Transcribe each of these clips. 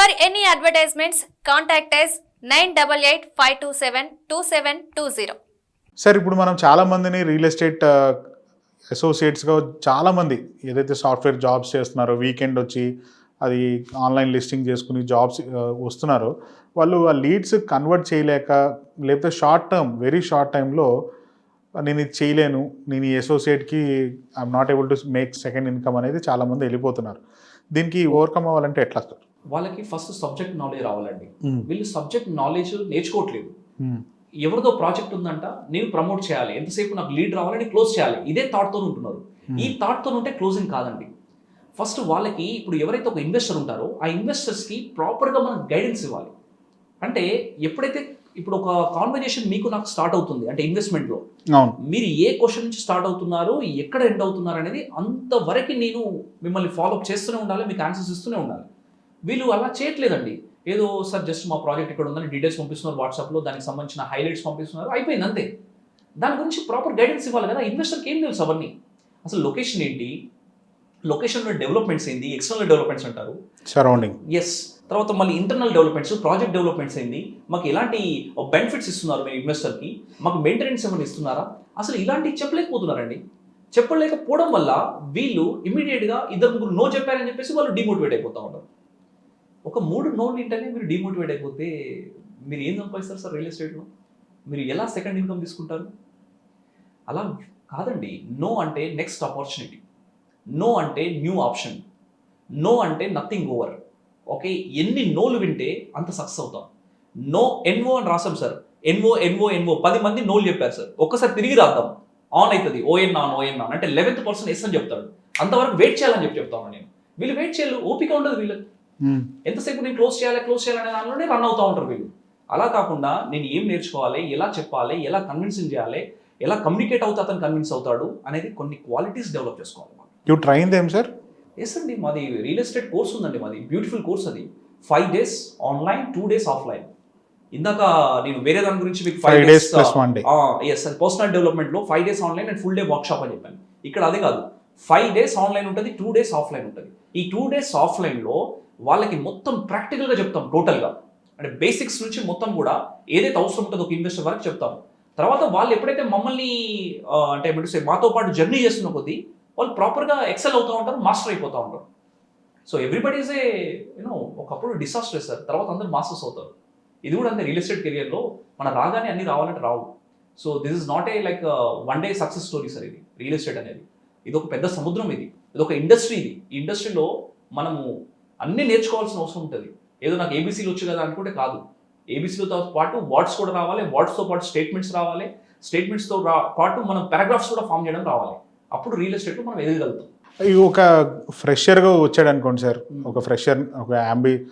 Sir any advertisements contact is nine double eight five two seven two seven two zero sir ఇప్పుడు మనం చాలా మందిని real estate అసోసియేట్స్గా చాలా మంది ఏదైతే సాఫ్ట్వేర్ జాబ్స్ చేస్తున్నారో వీకెండ్ వచ్చి అది ఆన్లైన్ లిస్టింగ్ చేసుకుని జాబ్స్ uh, వస్తున్నారో వాళ్ళు ఆ లీడ్స్ కన్వర్ట్ చేయలేక లేకపోతే షార్ట్ టర్మ్ వెరీ షార్ట్ టైంలో నేను ఇది చేయలేను నేను ఈ అసోసియేట్కి I'm not able to make second income అనేది చాలామంది వెళ్ళిపోతున్నారు. దీనికి ఓవర్కమ్ అవ్వాలంటే ఎట్లా సార్ వాళ్ళకి ఫస్ట్ సబ్జెక్ట్ నాలెడ్జ్ రావాలండి. వీళ్ళు సబ్జెక్ట్ నాలెడ్జ్ నేర్చుకోవట్లేదు. Hmm. ఎవరిదో ప్రాజెక్ట్ ఉందంట నేను ప్రమోట్ చేయాలి. ఎంతసేపు నాకు లీడ్ రావాలని క్లోజ్ చేయాలి. ఇదే థాట్తో ఉంటున్నారు. ఈ థాట్తో ఉంటే క్లోజింగ్ కాదండి. ఫస్ట్ వాళ్ళకి ఇప్పుడు ఎవరైతే ఒక ఇన్వెస్టర్ ఉంటారో ఆ ఇన్వెస్టర్స్కి ప్రాపర్గా మనం గైడెన్స్ ఇవ్వాలి. అంటే ఎప్పుడైతే ఇప్పుడు ఒక కాన్వర్జేషన్ మీకు నాకు స్టార్ట్ అవుతుంది అంటే ఇన్వెస్ట్మెంట్లో మీరు ఏ క్వశ్చన్ నుంచి స్టార్ట్ అవుతున్నారు ఎక్కడ ఎండ్ అవుతున్నారు అనేది అంతవరకు నేను మిమ్మల్ని ఫాలోఅప్ చేస్తూనే ఉండాలి మీకు ఆన్సర్స్ ఇస్తూనే ఉండాలి. వీళ్ళు అలా చేయట్లేదండి. ఏదో సార్ జస్ట్ మా ప్రాజెక్ట్ ఇక్కడ ఉందని డీటెయిల్స్ పంపిస్తున్నారు వాట్సాప్లో దానికి సంబంధించిన హైలైట్స్ పంపిస్తున్నారు. అయిపోయింది అంతే. దాని గురించి ప్రాపర్ గైడెన్స్ ఇవ్వాలి కదా ఇన్వెస్టర్కి ఏం తెలుసు అవన్నీ? అసలు లొకేషన్ ఏంటి? లొకేషన్లో డెవలప్మెంట్స్ ఏంటి? ఎక్స్టర్నల్ డెవలప్మెంట్స్ అంటారు. సరౌండింగ్. ఎస్ తర్వాత మళ్ళీ ఇంటర్నల్ డెవలప్మెంట్స్ ప్రాజెక్ట్ డెవలప్మెంట్స్ ఏంది మాకు ఎలాంటి బెనిఫిట్స్ ఇస్తున్నారు మీ ఇన్వెస్టర్కి? మాకు మెయింటెనెన్స్ ఏమైనా ఇస్తున్నారా? అసలు ఇలాంటివి చెప్పలేకపోతున్నారండి. చెప్పలేకపోవడం వల్ల వీళ్ళు ఇమీడియట్గా ఇద్దరు ముగ్గురు నో చెప్పారని చెప్పేసి వాళ్ళు డిమోటివేట్ అయిపోతూ ఉంటారు ఒక మూడు నోలు వింటేనే మీరు డిమోటివేట్ అయిపోతే మీరు ఏం సంపాదిస్తారు సార్ రియల్ ఎస్టేట్లో మీరు ఎలా సెకండ్ ఇన్కమ్ తీసుకుంటారు? అలా కాదండి. నో అంటే నెక్స్ట్ ఆపర్చునిటీ నో అంటే న్యూ ఆప్షన్ నో అంటే నథింగ్ ఓవర్ ఓకే ఎన్ని నోలు వింటే అంత సక్సెస్ అవుతాం. నో ఎన్ఓ అని రాసాం సార్. ఎన్ఓ ఎన్ఓ ఎన్ఓ పది మంది నోలు చెప్పారు సార్. ఒక్కసారి తిరిగి రాద్దాం. ఆన్ అవుతుంది O N on O N on అంటే లెవెన్త్ పర్సన్ ఎస్ అని చెప్తాడు. అంతవరకు వెయిట్ చేయాలని చెప్పి చెప్తాను నేను. వీళ్ళు వెయిట్ చేయాలి ఓపిక ఉండదు వీళ్ళకి. ఎంతసేపు నేను క్లోజ్ చేయాలి క్లోజ్ చేయాలనే దానిలోనే రన్ అవుతూ ఉంటారు వీళ్ళు. అలా కాకుండా నేను ఏం నేర్చుకోవాలి ఎలా చెప్పాలి ఎలా కన్విన్సింగ్ చేయాలి ఎలా కమ్యూనికేట్ అవుతే అతను కన్విన్స్ అవుతాడు అనేది కొన్ని క్వాలిటీస్ డెవలప్ చేసుకోవాలి you train them sir yes అండి. మాది రియల్ ఎస్టేట్ కోర్స్ ఉందండి మాది. బ్యూటిఫుల్ కోర్స్ అది. Five days online two days offline ఇందాక నేను వేరే దాని గురించి మీకు ఫైవ్ డేస్ ఎస్ పర్సనల్ డెవలప్మెంట్లో five days online and full day workshop అని చెప్పాను. ఇక్కడ అదే కాదు. ఫైవ్ డేస్ ఆన్లైన్ ఉంటుంది టూ డేస్ ఆఫ్లైన్ ఉంటుంది. ఈ టూ డేస్ ఆఫ్లైన్లో వాళ్ళకి మొత్తం ప్రాక్టికల్గా చెప్తాం టోటల్గా. అంటే బేసిక్స్ నుంచి మొత్తం కూడా ఏదైతే అవసరం ఉంటుందో ఒక ఇన్వెస్టర్ వరకు చెప్తాం. తర్వాత వాళ్ళు ఎప్పుడైతే మమ్మల్ని అంటే ఏమంటే మాతో పాటు జర్నీ చేస్తున్న కొద్దీ వాళ్ళు ప్రాపర్గా ఎక్సెల్ అవుతూ ఉంటారు మాస్టర్ అయిపోతూ ఉంటారు. So everybody is a you know ఒకప్పుడు డిసాస్టర్ సార్ తర్వాత అందరూ మాస్టర్స్ అవుతారు. ఇది కూడా అంతే రియల్ ఎస్టేట్ కెరియర్లో మన రాగానే అన్ని రావాలంటే రావు. So this is not a like one day success story sir ఇది రియల్ ఎస్టేట్ అనేది. ఇది ఒక పెద్ద సముద్రం ఇది. ఇది ఒక ఇండస్ట్రీ ఇది. ఈ ఇండస్ట్రీలో మనము అన్నీ నేర్చుకోవాల్సిన అవసరం ఉంటుంది. ఏదో నాకు ఏబీసీలు వచ్చు కదా అనుకుంటే కాదు. ఏబీసీలతో పాటు వర్డ్స్ కూడా రావాలి వర్డ్స్తో పాటు స్టేట్మెంట్స్ రావాలి స్టేట్మెంట్స్తో రా పాటు మనం పారాగ్రాఫ్స్ కూడా ఫామ్ చేయడం రావాలి. అప్పుడు రియల్ ఎస్టేట్లో మనం ఎదగలుగుతాం ఒక ఫ్రెషర్గా వచ్చాడు అనుకోండి సార్. ఒక ఫ్రెషర్ ఒక అంబి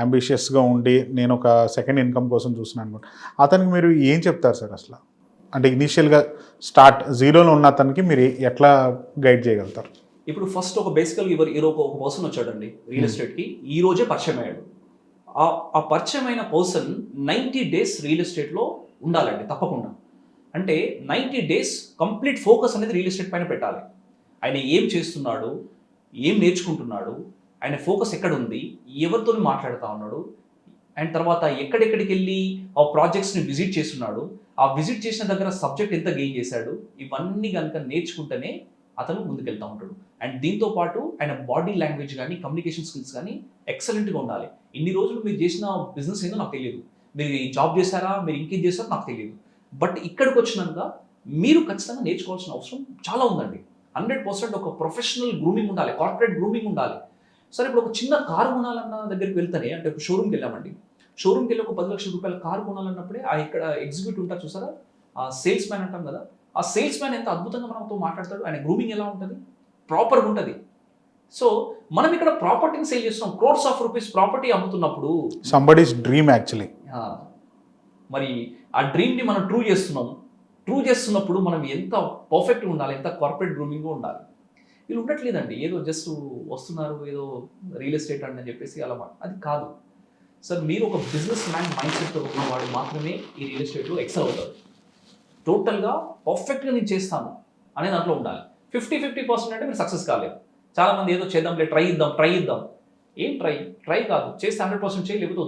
అంబిషియస్గా ఉండి నేను ఒక సెకండ్ ఇన్కమ్ కోసం చూస్తున్నాను అనుకోండి. అతనికి మీరు ఏం చెప్తారు సార్ అసలు? అంటే ఇనీషియల్గా స్టార్ట్ జీరోలో ఉన్న అతనికి మీరు ఎట్లా గైడ్ చేయగలుగుతారు? ఇప్పుడు ఫస్ట్ ఒక బేసికల్ ఎవరు ఈ ఒక పర్సన్ వచ్చాడండి రియల్ Hmm. ఎస్టేట్కి ఈ రోజే పరిచయం అయ్యాడు. ఆ ఆ పరిచయం అయిన పర్సన్ నైంటీ డేస్ రియల్ ఎస్టేట్లో ఉండాలండి తప్పకుండా. అంటే నైంటీ డేస్ కంప్లీట్ ఫోకస్ అనేది రియల్ ఎస్టేట్ పైన పెట్టాలి. ఆయన ఏం చేస్తున్నాడు ఏం నేర్చుకుంటున్నాడు ఆయన ఫోకస్ ఎక్కడ ఉంది ఎవరితో మాట్లాడుతూ ఉన్నాడు అండ్ తర్వాత ఎక్కడెక్కడికి వెళ్ళి ఆ ప్రాజెక్ట్స్ని విజిట్ చేస్తున్నాడు ఆ విజిట్ చేసిన దగ్గర సబ్జెక్ట్ ఎంత గెయిన్ చేశాడు ఇవన్నీ కనుక నేర్చుకుంటేనే అతను ముందుకెళ్తూ ఉంటాడు. అండ్ దీంతో పాటు ఆయన బాడీ లాంగ్వేజ్ కానీ కమ్యూనికేషన్ స్కిల్స్ కానీ ఎక్సలెంట్గా ఉండాలి. ఇన్ని రోజులు మీరు చేసిన బిజినెస్ ఏందో నాకు తెలియదు మీరు ఈ జాబ్ చేశారా? మీరు ఇంకేం చేశారో నాకు తెలియదు బట్ ఇక్కడికి వచ్చినాక మీరు ఖచ్చితంగా నేర్చుకోవాల్సిన అవసరం చాలా ఉందండి. హండ్రెడ్ పర్సెంట్ ఒక ప్రొఫెషనల్ గ్రూమింగ్ ఉండాలి. కార్పొరేట్ గ్రూమింగ్ ఉండాలి. సరే ఇప్పుడు ఒక చిన్న కారు కొనాలన్న దగ్గరికి వెళ్తేనే అంటే ఒక షోరూమ్కి వెళ్ళామండి. షోరూమ్కి వెళ్ళి ఒక పది లక్షల రూపాయల కారు కొనాలన్నప్పుడే ఆ ఇక్కడ ఎగ్జిక్యూటివ్ ఉంటారు చూసారా? ఆ సేల్స్ మ్యాన్ అంటాం కదా? ఆ సేల్స్ మ్యాన్ ఎంత అద్భుతంగా మనతో మాట్లాడతాడు ఆయన గ్రూమింగ్ ఎలా ఉంటుంది? ప్రాపర్గా ఉంటుంది. సో మనం ఇక్కడ ప్రాపర్టీని సేల్ చేస్తున్నాం. క్రోర్స్ ఆఫ్ రూపీస్ ప్రాపర్టీ అమ్ముతున్నప్పుడు సంబడీస్ డ్రీమ్ యాక్చువల్లీ మరి ఆ డ్రీమ్ని మనం ట్రూ చేస్తున్నాం. ట్రూ చేస్తున్నప్పుడు మనం ఎంత పర్ఫెక్ట్గా ఉండాలి ఎంత కార్పొరేట్ గ్రూమింగ్గా ఉండాలి? వీళ్ళు ఉండట్లేదండి. ఏదో జస్ట్ వస్తున్నారు ఏదో రియల్ ఎస్టేట్ అని చెప్పేసి అలా అది కాదు. సార్ మీరు ఒక బిజినెస్ మ్యాన్ మైండ్ సెట్తో ఉన్నవాడు మాత్రమే ఈ రియల్ ఎస్టేట్లో ఎక్సెల్ అవుతారు. టోటల్గా పర్ఫెక్ట్గా నేను చేస్తాను అనే దాంట్లో ఉండాలి. ఫిఫ్టీ ఫిఫ్టీ పర్సెంట్ అంటే మీరు సక్సెస్ కాలేదు చాలామంది ఏదో చేద్దాంలే ట్రై ఇద్దాం ట్రై ఇద్దాం. ఏం ట్రై? ట్రై కాదు. చేస్తే హండ్రెడ్ పర్సెంట్ చేయి లేకపోతే